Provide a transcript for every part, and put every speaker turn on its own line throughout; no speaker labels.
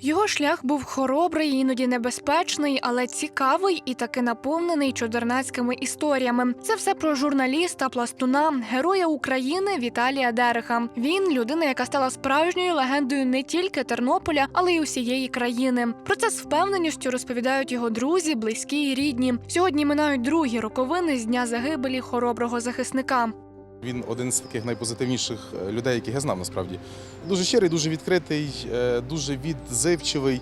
Його шлях був хоробрий, іноді небезпечний, але цікавий і таки наповнений чудернацькими історіями. Це все про журналіста, пластуна, героя України Віталія Дереха. Він людина, яка стала справжньою легендою не тільки Тернополя, але й усієї країни. Про це з впевненістю розповідають його друзі, близькі і рідні. Сьогодні минають другі роковини з дня загибелі хороброго захисника.
Він один з таких найпозитивніших е, людей, яких я знав насправді. Дуже щирий, дуже відкритий, е, дуже відзивчивий.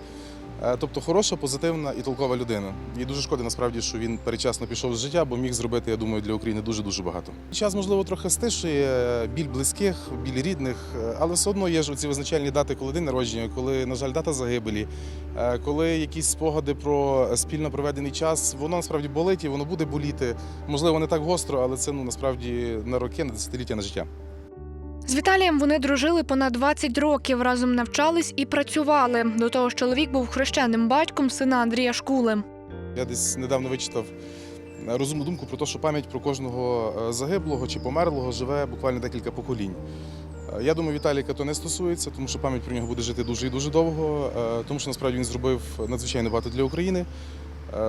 Е, Тобто хороша, позитивна і толкова людина. І дуже шкода насправді, що він перечасно пішов з життя, бо міг зробити, я думаю, для України дуже дуже багато. Час, можливо, трохи стишує біль близьких, біль рідних, е, але все одно є ж ці визначальні дати, коли день народження, коли, на жаль, дата загибелі, е, коли якісь спогади про спільно проведений час, воно насправді болить і воно буде боліти. Можливо, не так гостро, але це ну насправді на роки, на десятиліття на життя.
З Віталієм вони дружили понад 20 років, разом навчались і працювали. До того ж, чоловік був хрещеним батьком сина Андрія Шкули.
Я десь недавно вичитав розумну думку про те, що пам'ять про кожного е, загиблого чи померлого живе буквально декілька поколінь. Е, Я думаю, Віталіка то не стосується, тому що пам'ять про нього буде жити дуже і дуже довго, е, тому що насправді він зробив надзвичайно багато для України,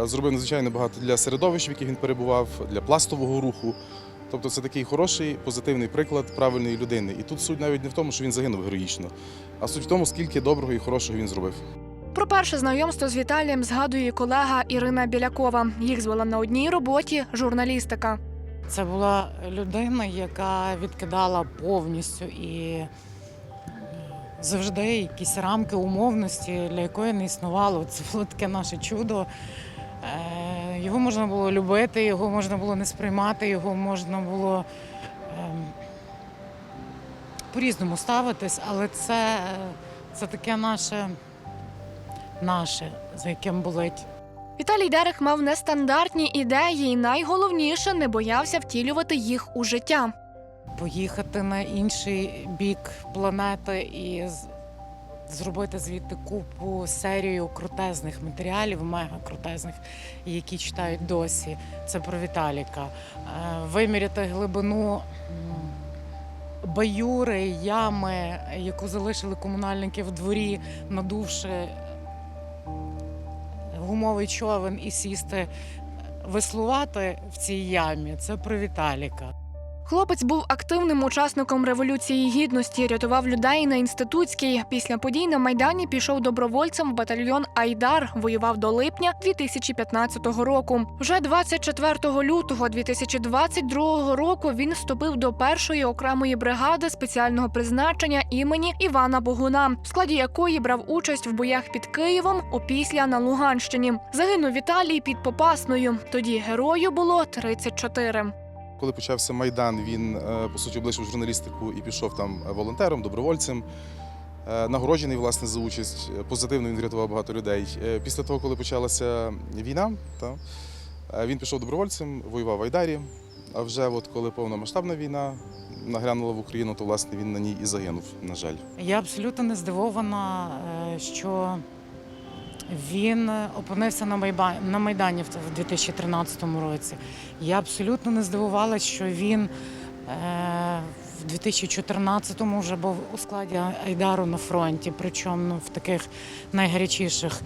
зробив надзвичайно багато для середовищ, в яких він перебував, для пластового руху. Тобто це такий хороший, позитивний приклад правильної людини. І тут суть навіть не в тому, що він загинув героїчно, а суть в тому, скільки доброго і хорошого він зробив.
Про перше знайомство з Віталієм згадує колега Ірина Білякова. Їх звела на одній роботі журналістика.
Це була людина, яка відкидала повністю і завжди якісь рамки умовності, для якої не існувало. Це було таке наше чудо. Е, Його можна було любити, його можна було не сприймати, його можна було ем, по-різному ставитись, але це, це таке наше, наше, за яким болить.
Віталій Дерех мав нестандартні ідеї, і найголовніше не боявся втілювати їх у життя.
поїхати на інший бік планети і зробити звідти купу серію крутезних матеріалів, мега крутезних, які читають досі. Це про Віталіка. Е, Виміряти глибину. Баюри, ями, яку залишили комунальники в дворі, надувши гумовий човен і сісти веслувати в цій ямі. Це про Віталіка.
Хлопець був активним учасником революції гідності, рятував людей на інститутській. Після подій на майдані пішов добровольцем в батальйон Айдар. Воював до липня 2015 року. Вже 24 лютого 2022 року він вступив до першої окремої бригади спеціального призначення імені Івана Богуна, в складі якої брав участь в боях під Києвом опісля на Луганщині. Загинув Віталій під Попасною. Тоді герою було 34.
Коли почався майдан, він е, по суті облишив журналістику і пішов там волонтером, добровольцем. Е, Нагороджений власне за участь. Е, Позитивно він врятував багато людей. Е, Після того, коли почалася війна, та, е, він пішов добровольцем, воював в Айдарі. А вже от коли повномасштабна війна нагрянула в Україну, то власне він на ній і загинув, на жаль.
Я абсолютно не здивована, е, що він опинився на Майба- на Майдані в в 2013 році. Я абсолютно не здивувалася, що він е, в 2014-му вже був у складі Айдару на фронті, причому ну, в таких найгарячіших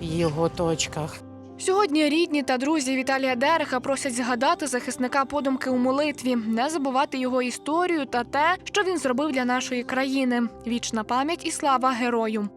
його точках.
Сьогодні рідні та друзі Віталія Дереха просять згадати захисника подумки у молитві, не забувати його історію та те, що він зробив для нашої країни. Вічна пам'ять і слава герою.